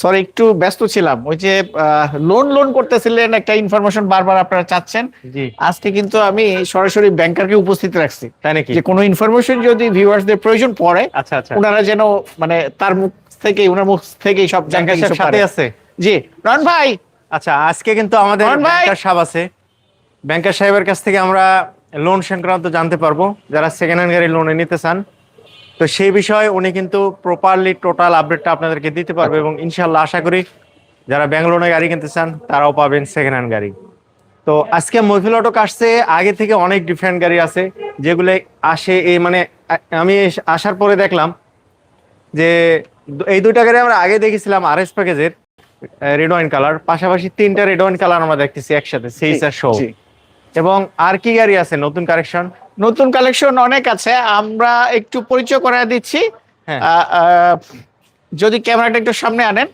Sorry একটু ব্যস্ত ছিলাম। ওই যে লোন লোন করতেছিলেন একটা ইনফরমেশন বারবার আপনারা চাচ্ছেন। আজকে কিন্তু আমি সরাসরি ব্যাংকারকে উপস্থিত রাখছি। তাই নাকি? যে কোনো ইনফরমেশন যদি ভিউয়ার্সদের প্রয়োজন পড়ে আচ্ছা আচ্ছা। ওনারা যেন মানে তার মুখ থেকে ওনার মুখ থেকেই সব ব্যাংকার সাথে আছে? জি। রন ভাই! আচ্ছা আজকে কিন্তু আমাদের। ব্যাংকার সাহেব আছে। ব্যাংকার সাহেবের কাছ থেকে আমরা লোন সংক্রান্ত জানতে পারব। যারা সেকেন্ড হ্যান্ড গাড়ি লোনে নিতে চান তো সেই বিষয়ে উনি কিন্তু প্রপারলি টোটাল আপডেটটা আপনাদেরকে দিতে পারবে এবং ইনশাল্লাহ আশা করি যারা ব্যাংক লোনে গাড়ি কিনতে চান তারাও পাবেন সেকেন্ড হ্যান্ড গাড়ি। তো আজকে মহিফিল অটো আসছে আগে থেকে অনেক ডিফারেন্ট গাড়ি আছে যেগুলো আসে এই মানে আমি আসার পরে দেখলাম যে এই দুইটা গাড়ি আমরা আগে দেখেছিলাম আর এস প্যাকেজের রেড ওয়াইন কালার পাশাপাশি তিনটা রেড ওয়াইন কালার আমরা দেখতেছি একসাথে সেই জি, শো এবং আর কি গাড়ি আছে নতুন কারেকশন নতুন কালেকশন অনেক আছে আমরা একটু পরিচয় করে দিচ্ছি। হ্যাঁ। যদি ক্যামেরাটা একটু সামনে আনেন।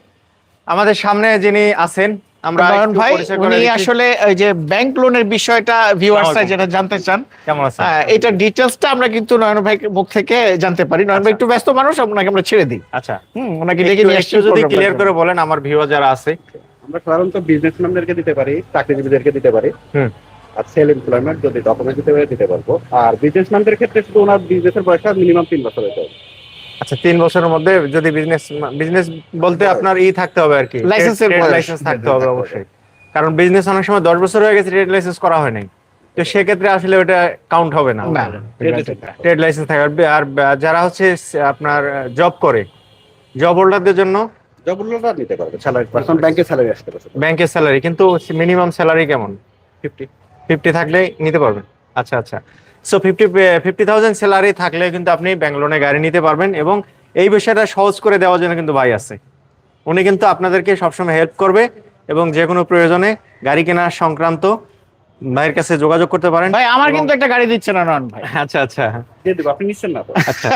আমাদের সামনে যিনি আছেন আমরা নয়ন ভাই উনি আসলে ওই যে ব্যাংক লোনের বিষয়টা ভিউয়ার্সরা যেটা জানতে চান কেমন আছেন? হ্যাঁ, এটা ডিটেলসটা আমরা কিন্তু নয়ন ভাই মুখ থেকে জানতে পারি। নয়ন ভাই একটু ব্যস্ত মানুষ ওনাকে আমরা ছেড়ে দিই। আচ্ছা। হুম ওনাকে ডেকে নিয়ে একটু যদি ক্লিয়ার করে বলেন আমার ভিউয়ার যারা আছে। আমরা সাধারণত বিজনেসম্যানদেরকে দিতে পারি চাকরিজীবীদেরকে দিতে পারি। হুম। আর সেল এমপ্লয়মেন্ট যদি ডকুমেন্ট দিতে পারে দিতে পারব। আর বিজনেসম্যানদের ক্ষেত্রে শুধু ওনার বিজনেসের বয়সটা মিনিমাম তিন বছর হতে হবে। আচ্ছা তিন বছরের মধ্যে যদি বিজনেস বিজনেস বলতে আপনার ই থাকতে হবে আর কি। বয়স। লাইসেন্স থাকতে হবে অবশ্যই। কারণ বিজনেস অনেক সময় দশ বছর হয়ে গেছে ট্রেড লাইসেন্স করা হয় নাই। তো সেক্ষেত্রে আসলে ওটা কাউন্ট হবে না। ট্রেড লাইসেন্স থাকবে আর যারা হচ্ছে আপনার জব করে জব হোল্ডারদের জন্য জবগুলোটা নিতে পারবে। স্যালারি পার্সন ব্যাংকে স্যালারি আসতে পারবে। ব্যাংকের স্যালারি কিন্তু মিনিমাম স্যালারি কেমন? ফিফটি ফিফটি থাকলে নিতে পারবেন। আচ্ছা আচ্ছা। So fifty fifty thousand salary থাকলে কিন্তু আপনি ব্যাংক গাড়ি নিতে পারবেন এবং এই বিষয়টা সহজ করে দেওয়ার জন্য কিন্তু ভাই আছে। উনি কিন্তু আপনাদেরকে সবসময় হেল্প করবে এবং যে কোনো প্রয়োজনে গাড়ি কেনার সংক্রান্ত ভাইয়ের কাছে যোগাযোগ করতে পারেন? ভাই আমার কিন্তু একটা গাড়ি দিচ্ছে না নয়ন ভাই। আচ্ছা আচ্ছা। দিয়ে দেবো আপনি নিচ্ছেন না তো? আচ্ছা।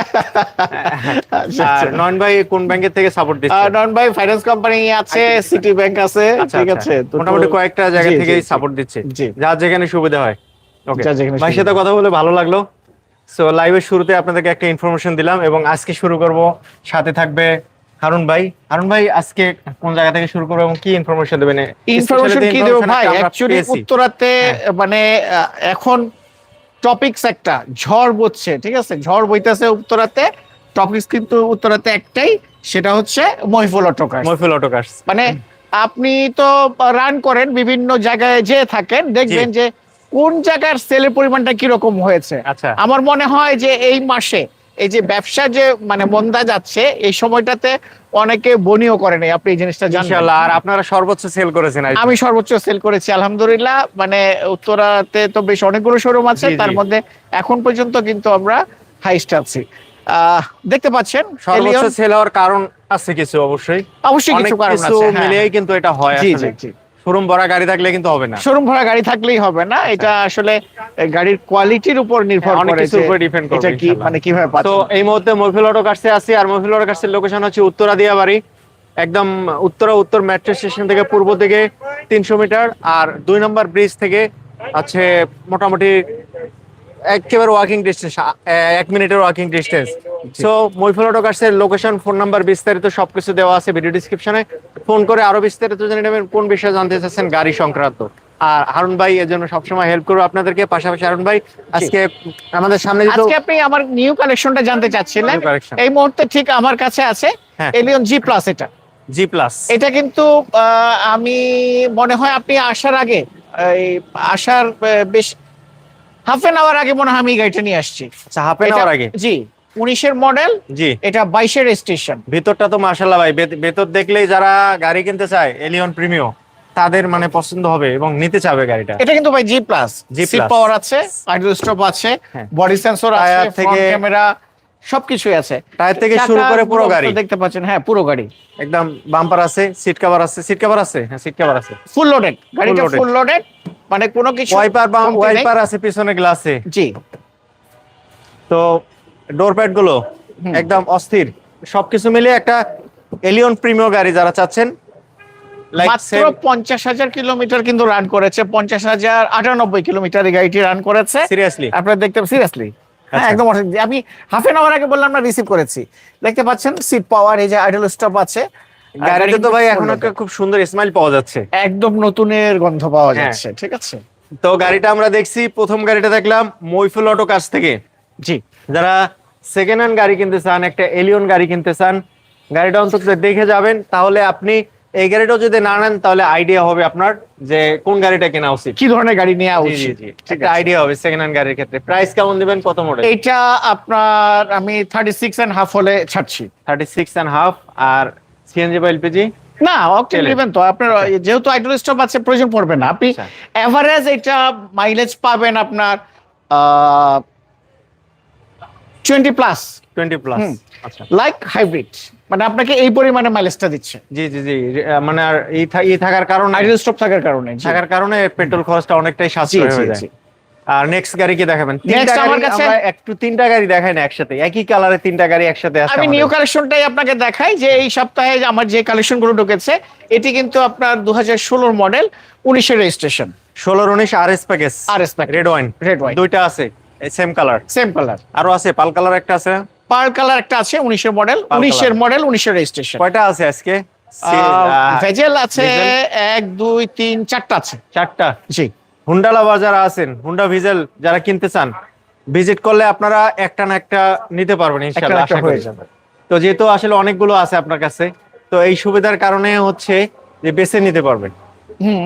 আচ্ছা, আর আচ্ছা। নয়ন ভাই কোন ব্যাংকের থেকে সাপোর্ট দিচ্ছে? নয়ন ভাই ফাইন্যান্স কোম্পানি আছে সিটি ব্যাংক আছে আচ্ছা, ঠিক আচ্ছা। আছে। মোটামুটি কয়েকটা জায়গা থেকেই সাপোর্ট দিচ্ছে। জি। যার যেখানে সুবিধা হয়। ওকে ভাইয়ের সুবিধা। সাথে কথা বলে ভালো লাগল। সো লাইভের শুরুতে আপনাদেরকে একটা ইনফরমেশন দিলাম এবং আজকে শুরু করব। সাথে থাকবে হারুন ভাই হারুন ভাই আজকে কোন জায়গা থেকে শুরু করব এবং কি ইনফরমেশন দেবেন? ইনফরমেশন কি দেবো ভাই? অ্যাকচুয়ালি উত্তরাতে মানে এখন টপিকস একটা ঝড় বইছে ঠিক আছে? ঝড় বইতেছে উত্তরাতে টপিকস কিন্তু উত্তরাতে একটাই সেটা হচ্ছে মহিফুল অটোকার মহফিল অটোকার্স। মানে আপনি তো রান করেন বিভিন্ন জায়গায় যে থাকেন দেখবেন যে কোন জায়গার সেলের পরিমাণটা কীরকম হয়েছে। আচ্ছা। আমার মনে হয় যে এই মাসে এই যে ব্যবসা যে মানে মন্দা যাচ্ছে এই সময়টাতে অনেকে বনিও করে নাই আপনি এই জিনিসটা জানেন? আর আপনারা সর্বোচ্চ সেল করেছেন আমি সর্বোচ্চ সেল করেছি আলহামদুলিল্লাহ মানে উত্তরাতে তো বেশ অনেকগুলো শোরুম আছে। তার মধ্যে এখন পর্যন্ত কিন্তু আমরা হাইস্ট আছি। আহ, দেখতে পাচ্ছেন সর্বোচ্চ সেল হওয়ার কারণ আছে কিছু অবশ্যই। অবশ্যই কিছু কারণ আছে হ্যাঁ। মিলিয়েই কিন্তু এটা হয় জি আসলে। জি জি। শোরুম ভরা গাড়ি থাকলে কিন্তু হবে না। শোরুম ভরা গাড়ি থাকলেই হবে না। এটা আসলে গাড়ির কোয়ালিটির উপর নির্ভর করে অনেক করে কিছুর উপর ডিপেন্ড করে এটা কি মানে কীভাবে তো এই মুহূর্তে মহফিল অটো কাছে আছি আর মহফিল অটো কাছে লোকেশন হচ্ছে উত্তরা দিয়াবাড়ি। একদম উত্তর উত্তর মেট্রো স্টেশন থেকে পূর্ব দিকে তিনশো মিটার আর দুই নম্বর ব্রিজ থেকে আছে মোটামুটি একেবারে ওয়াকিং ডিস্টেন্স এক মিনিটের walking distance so Mohiful auto কার্সের location phone number বিস্তারিত সবকিছু দেওয়া আছে ভিডিও ডিসক্রিপশনে ফোন করে আরও বিস্তারিত জেনে নেবেন কোন বিষয়ে জানতে চাচ্ছেন গাড়ি সংক্রান্ত। আর হারুন ভাই এর জন্য সবসময় হেল্প করব আপনাদেরকে পাশাপাশি হারুন ভাই আজকে আমাদের সামনে আজকে আপনি আমার নিউ কালেকশনটা জানতে চাচ্ছিলেন। এই মুহূর্তে ঠিক আমার কাছে আছে। এলিয়ন জি প্লাস এটা। জি প্লাস এটা কিন্তু আমি মনে হয় আপনি আসার আগে এই আসার বেশ হাফ এন আওয়ার আগে মনে হয় আমি গাড়িটা নিয়ে আসছি। আচ্ছা হাফ এন আওয়ার আগে? জি উনিশের মডেল জি। এটা বাইশের স্টেশন ভিতরটা তো মার্শাল্লাহ ভাই ভেতর দেখলেই যারা গাড়ি কিনতে চায় এলিয়ন প্রিমিও তাদের মানে পছন্দ হবে এবং নিতে চাবে গাড়িটা। এটা কিন্তু ভাই জি প্লাস সিট পাওয়ার আছে আইডল স্টপ আছে হ্যাঁ। বডি সেন্সর আছে থেকে- ক্যামেরা সবকিছুই আছে। টায়ার থেকে শুরু করে পুরো গাড়ি। দেখতে পাচ্ছেন হ্যাঁ পুরো গাড়ি। একদম বাম্পার আছে সিট কভার আছে সিট কভার আছে হ্যাঁ সিট কভার আছে। ফুল লোডেড গাড়িটা ফুল লোডেড মানে কোনো কিছু ওয়াইপার বা ওয়াইপার আছে পিছনে গ্লাসে। জি। তো ডোর প্যাডগুলো একদম অস্থির। সবকিছু মিলিয়ে একটা এলিয়ন প্রিমিও গাড়ি যারা চাচ্ছেন মাত্র পঞ্চাশ হাজার কিলোমিটার কিন্তু রান করেছে। পঞ্চাশ হাজার আটানব্বই কিলোমিটার এই গাড়িটি রান করেছে। সিরিয়াসলি আপনারা দেখতে সিরিয়াসলি হ্যাঁ আচ্ছা। একদম আমি হাফ এন আওয়ার আগে বললাম না রিসিভ করেছি। দেখতে পাচ্ছেন সিট পাওয়ার এই যে আইডল স্টপ আছে। গাড়িতে তো ভাই এখন একটা খুব সুন্দর স্মাইল পাওয়া যাচ্ছে। একদম নতুনের গন্ধ পাওয়া হ্যাঁ। যাচ্ছে ঠিক আছে? তো গাড়িটা আমরা দেখছি প্রথম গাড়িটা দেখলাম মইফুল অটো কাছ থেকে। জি। যারা সেকেন্ড হ্যান্ড গাড়ি কিনতে চান একটা এলিয়ন গাড়ি কিনতে চান গাড়িটা অন্তত দেখে যাবেন। তাহলে আপনি এই গাড়িটাও যদি না নেন তাহলে আইডিয়া হবে আপনার যে কোন গাড়িটা কেনা উচিত। কি ধরনের গাড়ি নেওয়া উচিত? একটা আইডিয়া হবে সেকেন্ড হ্যান্ড গাড়ির ক্ষেত্রে। প্রাইস কেমন দিবেন কত মডেল এইটা আপনার আমি থার্টি সিক্স অ্যান্ড হাফ হলে ছাড়ছি। থার্টি সিক্স অ্যান্ড হাফ আর সিএনজি বা এলপিজি? না অকটেন। নেবেন তো আপনার যেহেতু আইডল স্টপ আছে প্রয়োজন পড়বে না। আপনি আচ্ছা। এভারেজ এটা মাইলেজ পাবেন আপনার টোয়েন্টি প্লাস টোয়েন্টি প্লাস আচ্ছা। লাইক হাইব্রিড মানে আপনাকে এই পরিমাণে মাইলেজটা দিচ্ছে। জি জি জি। মানে আর এই থাকার কারণে আইডল স্টপ থাকার কারণে থাকার কারণে পেট্রোল খরচটা অনেকটাই সাশ্রয় হয়ে যায়। আর নেক্সট গাড়ি কি দেখাবেন? Next আমার কাছে- একটু তিনটা গাড়ি দেখাই একসাথে। একই কালারে তিনটা গাড়ি একসাথে আছে আমি নিউ কালেকশনটাই আপনাকে দেখাই যে এই সপ্তাহে আমার যে কালেকশনগুলো ঢুকেছে এটি কিন্তু আপনার দু হাজার ষোলোর মডেল উনিশের রেজিস্ট্রেশন ষোলো উনিশ R S package RS package। Red wine Red wine। দুইটা আছে সেম কালার সেম কালার আরও আছে পাল কালার একটা আছে? পার কালার একটা আছে উনিশের মডেল Pearl উনিশের color। মডেল উনিশের রেজিস্ট্রেশন কয়টা আছে আজকে? ভেজেল আছে এক দুই তিন চারটা আছে। চারটা? জি। হুন্ডা লাভার যারা আছেন হুন্ডা ভিজেল যারা কিনতে চান ভিজিট করলে আপনারা একটা না একটা নিতে পারবেন ইনশাআল্লাহ আশা করি। তো যেহেতু আসলে অনেকগুলো আছে আপনার কাছে তো এই সুবিধার কারণে হচ্ছে যে বেছে নিতে পারবেন।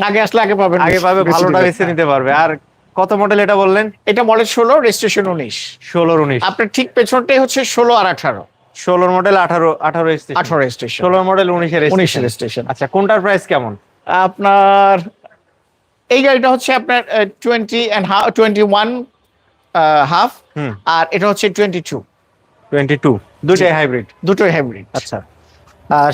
আগে আসলে আগে পাবেন আগে পাবে ভালোটা বেছে নিতে পারবে। আর কত মডেল এটা বললেন? এটা মডেল ষোলো রেজিস্ট্রেশন উনিশ। ষোলোর উনিশ। আপনার ঠিক পেছনটাই হচ্ছে ষোলো আর আঠারো। ষোলোর মডেল আঠারো আঠারো আঠারো ষোলোর মডেল উনিশের উনিশের রেজিস্ট্রেশন আচ্ছা কোনটার প্রাইস কেমন? আপনার এই গাড়িটা হচ্ছে আপনার twenty and half twenty one half আর এটা হচ্ছে টোয়েন্টি টু টোয়েন্টি টু দুটোই হাইব্রিড দুটোই হাইব্রিড আচ্ছা।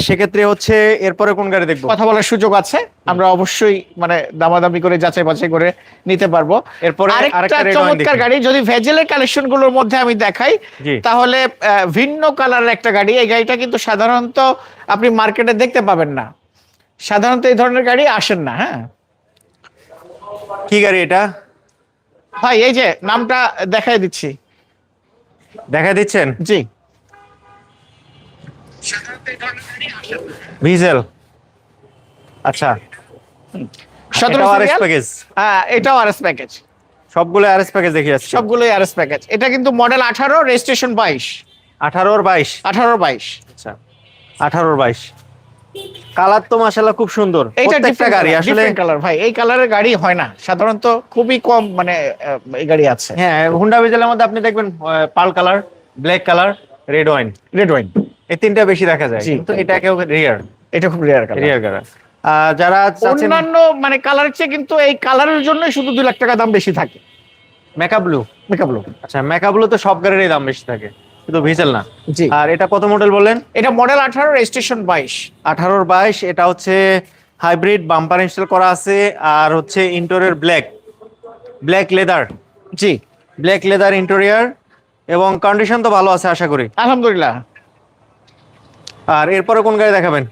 সেক্ষেত্রে হচ্ছে এরপরে কোন গাড়ি দেখব? কথা বলার সুযোগ আছে। আমরা অবশ্যই মানে দামাদামি করে যাচাই বাছাই করে নিতে পারব। এরপরে আরেকটা চমৎকার গাড়ি যদি ভেজেলের কালেকশনগুলোর মধ্যে আমি দেখাই তাহলে ভিন্ন কালারের একটা গাড়ি। এই গাড়িটা কিন্তু সাধারণত আপনি মার্কেটে দেখতে পাবেন না। সাধারণত এই ধরনের গাড়ি আসেন না হ্যাঁ? কি গাড়ি এটা? ভাই এই যে নামটা দেখাই দিচ্ছি। দেখা দিচ্ছেন? জি। ভিজেল আচ্ছা। সতেরো এটাও আরএস প্যাকেজ হ্যাঁ এটাও আরএস প্যাকেজ সবগুলো আরএস প্যাকেজ দেখি যাচ্ছে। সবগুলোই আরএস প্যাকেজ এটা কিন্তু মডেল আঠারো রেজিস্ট্রেশন বাইশ। আঠারোর বাইশ। আঠারো বাইশ। আচ্ছা। আঠারোর বাইশ। কালার তো মাসাল্লাহ খুব সুন্দর। প্রত্যেকটা গাড়ি আসলে কালার ভাই এই কালারের গাড়ি হয় না। সাধারণত খুবই কম মানে এই গাড়ি আছে। হ্যাঁ হুন্ডা ভিজেলের মধ্যে আপনি দেখবেন pearl colour black colour red wine red wine এই তিনটা বেশি দেখা যায়। কিন্তু এটা কেউ রিয়ার এটা খুব রেয়ার কালার রিয়ার কালার যারা চাচ্ছেন অন্যান্য মানে কালার চেয়ে কিন্তু এই কালারের জন্য শুধু দুই লাখ টাকা দাম বেশি থাকে। মেকআপ ব্লু মেকআপ লোক আচ্ছা মেকআপ ব্লু তো সব গাড়িরই দাম বেশি থাকে। শুধু ভিজেল না। জি। আর এটা কত মডেল বললেন? এটা মডেল আঠারো রেজিস্ট্রেশন বাইশ। আঠারোর বাইশ এটা হচ্ছে হাইব্রিড বাম্পার ইনস্টল করা আছে আর হচ্ছে ইন্টোরিয়র ব্ল্যাক ব্ল্যাক লেদার জি। ব্ল্যাক লেদার ইন্টেরিয়র এবং কন্ডিশন তো ভালো আছে আশা করি। আলহামদুলিল্লাহ। আর এরপরে কোন গাড়ি দেখাবেন?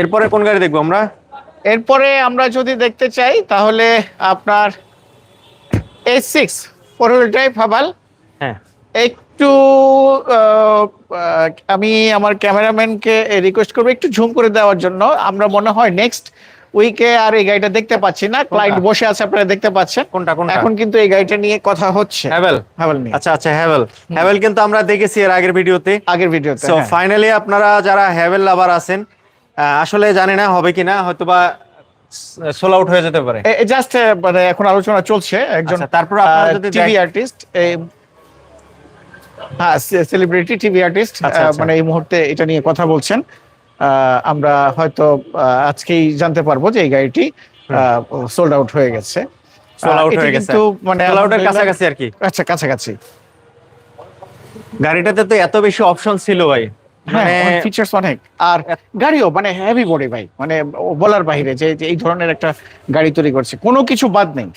এরপরে কোন গাড়ি দেখব আমরা? এরপরে আমরা যদি দেখতে চাই তাহলে আপনার H six four wheel drive Haval হ্যাঁ। একটু আমি আমার ক্যামেরাম্যানকে রিকোয়েস্ট করব একটু ঝুম করে দেওয়ার জন্য। আমরা মনে হয় নেক্সট উইকে আর এই গাড়িটা দেখতে পাচ্ছি না। ক্লায়েন্ট বসে আছে আপনারা দেখতে পাচ্ছেন। কোনটা কোনটা? এখন কিন্তু এই গাড়িটা নিয়ে কথা হচ্ছে। হ্যাভেল হাবাল নিয়ে। আচ্ছা আচ্ছা হ্যাভেল হ্যাভেল কিন্তু আমরা দেখেছি এর আগের ভিডিওতে। আগের ভিডিওতে সো হ্যাঁ। ফাইনালি আপনারা যারা হ্যাভেল লাভার আছেন আসলে জানি না হবে কিনা হয়তোবা সোল আউট হয়ে যেতে পারে। জাস্ট মানে এখন আলোচনা চলছে একজন আচ্ছা, তারপর আপনারা যদি টিভি আর্টিস্ট হ্যাঁ সেলিব্রিটি টিভি আর্টিস্ট। মানে এই মুহূর্তে এটা নিয়ে কথা বলছেন। আমরা হয়তো আজকেই জানতে পারব যে এই গাড়িটি সোল্ড আউট হয়ে গেছে। সোল আউট হয়ে গেছে। কিন্তু মানে সোল আউটের কাছাকাছি আর কি। আচ্ছা কাছাকাছি। গাড়িটাতে তো এত বেশি অপশন ছিল ভাই। হ্যাঁ মানে ফিচার্স অনেক। আর গাড়িও মানে হেভি বডি ভাই। মানে বলার বাইরে যে এই ধরনের একটা গাড়ি তৈরি করছে কোনো কিছু বাদ নেই।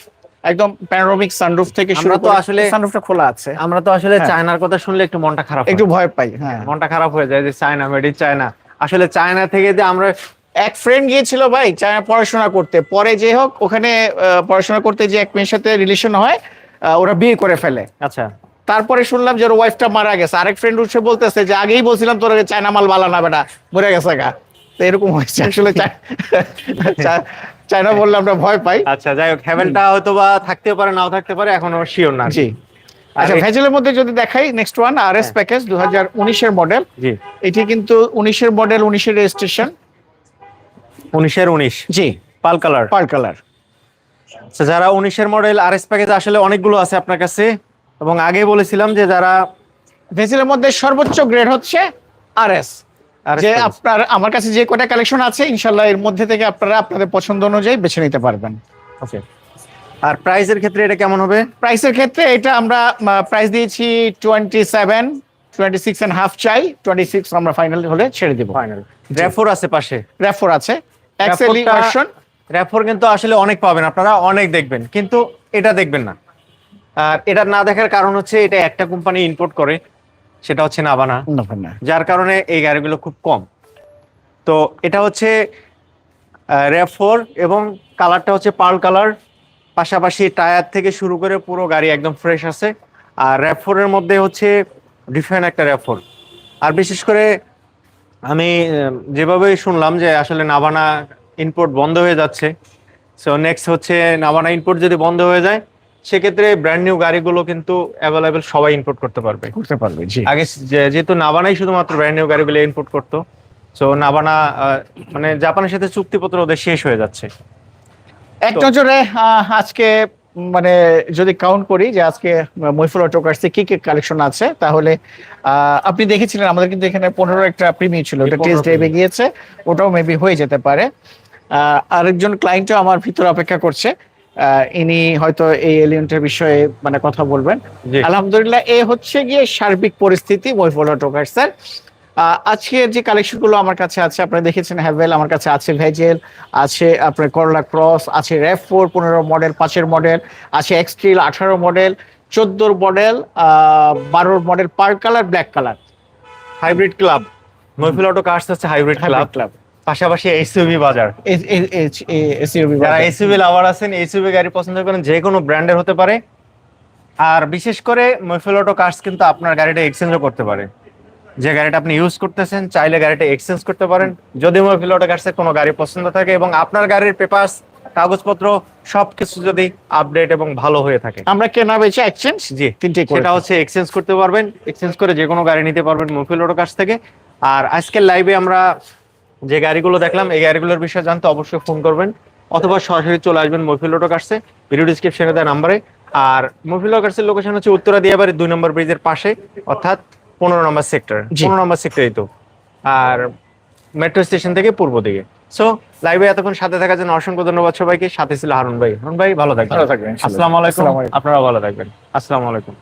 একদম প্যানোরামিক সানরুফ থেকে শুরু করে আসলে- সানরুফটা খোলা আছে। আমরা তো আসলে হ্যাঁ। চায়নার কথা শুনলে একটু মনটা খারাপ একটু ভয় পাই হ্যাঁ। মনটা খারাপ হয়ে যায় যে চায়না মেড ইন চায়না। আসলে চায়না থেকে যে আমরা এক ফ্রেন্ড গিয়েছিল ভাই চায়না পড়াশোনা করতে। পরে যে হোক ওখানে পড়াশোনা করতে যে এক মেয়ের সাথে রিলেশন হয় ওরা বিয়ে করে ফেলে। আচ্ছা। তারপরে শুনলাম যে ওর ওয়াইফটা মারা গেছে। আরেক ফ্রেন্ড উঠে বলতেছে যে আগেই বলছিলাম তোর চায়না মাল বালা না বেটা মরে গেছে গা। তো এরকম হয়েছে। আসলে চায়না বললে আমরা ভয় পাই। আচ্ছা যাই হোক হ্যাভেলটা হয়তো বা থাকতেও পারে নাও থাকতে পারে এখনও শিওর না। জি। আচ্ছা ভেজেলের মধ্যে যদি দেখাই next one R S package দু হাজার উনিশের মডেল জি। এটি কিন্তু উনিশের মডেল উনিশের রেজিস্ট্রেশন উনিশের উনিশ। জি। Pearl colour. Pearl colour. আচ্ছা, যারা উনিশের মডেল আর এস প্যাকেজ আসলে অনেকগুলো আছে আপনার কাছে। এবং আগে বলেছিলাম যে যারা ভেজেলের মধ্যে সর্বোচ্চ গ্রেড হচ্ছে আর এস যে আপনার আমার কাছে যে কটা কালেকশন আছে ইনশাল্লাহ এর মধ্যে থেকে আপনারা আপনাদের পছন্দ অনুযায়ী বেছে নিতে পারবেন। ওকে আর প্রাইসের ক্ষেত্রে এটা কেমন হবে? প্রাইসের ক্ষেত্রে এটা আমরা প্রাইস দিয়েছি twenty seven twenty six and half চাই। টোয়েন্টি সিক্স আমরা ফাইনাল হলে ছেড়ে দিব। ফাইনাল র্যাফোর আছে পাশে। র্যাফোর আছে। এক্সেলি ভার্সন র্যাফোর কিন্তু আসলে অনেক পাবেন আপনারা অনেক দেখবেন কিন্তু এটা দেখবেন না। আর এটা না দেখার কারণ হচ্ছে এটা একটা কোম্পানি ইম্পোর্ট করে সেটা হচ্ছে নাবানা যার কারণে এই গাড়িগুলো খুব কম। তো এটা হচ্ছে র্যাপ ফোর এবং কালারটা হচ্ছে পার্ল কালার পাশাপাশি টায়ার থেকে শুরু করে পুরো গাড়ি একদম ফ্রেশ আছে। আর র্যাপ ফোরের মধ্যে হচ্ছে ডিফারেন্ট একটা র্যাপ ফোর আর বিশেষ করে আমি আহ, যেভাবে শুনলাম যে আসলে নাভানা ইম্পোর্ট বন্ধ হয়ে যাচ্ছে। সো নেক্সট হচ্ছে নাভানা ইম্পোর্ট যদি বন্ধ হয়ে যায় সেক্ষেত্রে ব্র্যান্ড নিউ গাড়িগুলো কিন্তু অ্যাভেলেবেল সবাই ইম্পোর্ট করতে পারবে। করতে পারবে জি। আগে যেহেতু নাবানাই শুধুমাত্র ব্র্যান্ড নিউ গাড়িগুলো ইম্পোর্ট করতো তো নাবানা মানে জাপানের সাথে চুক্তিপত্র ওদের শেষ হয়ে যাচ্ছে। এক নজরে আজকে মানে যদি কাউন্ট করি যে আজকে মৈফুল অটোকার্সে কি কি কালেকশন আছে তাহলে আহ, আপনি দেখেছিলেন আমাদের কিন্তু এখানে পনেরো একটা প্রিমিয়ার ছিল ওটা টেস্ট ড্রাইভে গিয়েছে ওটাও মেবি হয়ে যেতে পারে। আরেকজন ক্লায়েন্টও আমার ভিতরে অপেক্ষা করছে ইনি হয়তো এই এলিয়েন্টের বিষয়ে মানে কথা বলবেন। আলহামদুলিল্লাহ এ হচ্ছে গিয়ে সার্বিক পরিস্থিতি মৈফুল অটোকার্সের আহ, আজকের যে কালেকশনগুলো আমার কাছে আছে আপনারা দেখেছেন হ্যাভেল আমার কাছে আছে ভেজেল আছে আপনার করলা ক্রস আছে র্যাফ ফোর পনেরো মডেল পাঁচের মডেল আছে এক্সট্রিল আঠারো মডেল চোদ্দোর মডেল বারোর model pearl colour black colour hybrid club Mohifil auto cars হচ্ছে হাইব্রিড ক্লাব ক্লাব পাশাপাশি এসইউভি বাজার। যারা এসইউভি লাভার আছেন এসইউভি গাড়ি পছন্দ করেন যে কোনো ব্র্যান্ডের হতে পারে। আর বিশেষ করে মহিফিল অটো কার্স কিন্তু আপনার গাড়িটা এক্সচেঞ্জও করতে পারে। যে গাড়িটা আপনি ইউজ করতেছেন চাইলে গাড়িটা এক্সচেঞ্জ করতে পারেন। যদি মহিফিল অটো কার্সের কোনো গাড়ি পছন্দ থাকে এবং আপনার গাড়ির পেপারস কাগজপত্র সবকিছু যদি আপডেট এবং ভালো হয়ে থাকে। আমরা কেনা বেচে এক্সচেঞ্জ জি তিনটে সেটা হচ্ছে এক্সচেঞ্জ করতে পারবেন। এক্সচেঞ্জ করে যে কোনো গাড়ি নিতে পারবেন মুফিল অটো কাছ থেকে। আর আজকের লাইভে আমরা যে গাড়িগুলো দেখলাম এই গাড়িগুলোর বিষয়ে জানতে অবশ্যই ফোন করবেন। অথবা সরাসরি চলে আসবেন মফিল অটো কাছে ভিডিও ডিসক্রিপশনে দেওয়া নাম্বারে আর মফিল কাছের লোকেশন হচ্ছে উত্তরা দিয়াবাড়ি দুই নম্বর ব্রিজের পাশে অর্থাৎ পনেরো নম্বর সেক্টর পনেরো নম্বর সেক্টরই তো। আর মেট্রো স্টেশন থেকে পূর্ব দিকে। সো লাইভে এতক্ষণ সাথে থাকার জন্য অসংখ্য ধন্যবাদ সবাইকে। সাথে ছিল হারুন ভাই। হারুন ভাই ভালো থাকবেন। ভালো থাকবেন, আলাইকুম। আসসালামু আলাইকুম। আপনারা ভালো থাকবেন। আসসালামু আলাইকুম।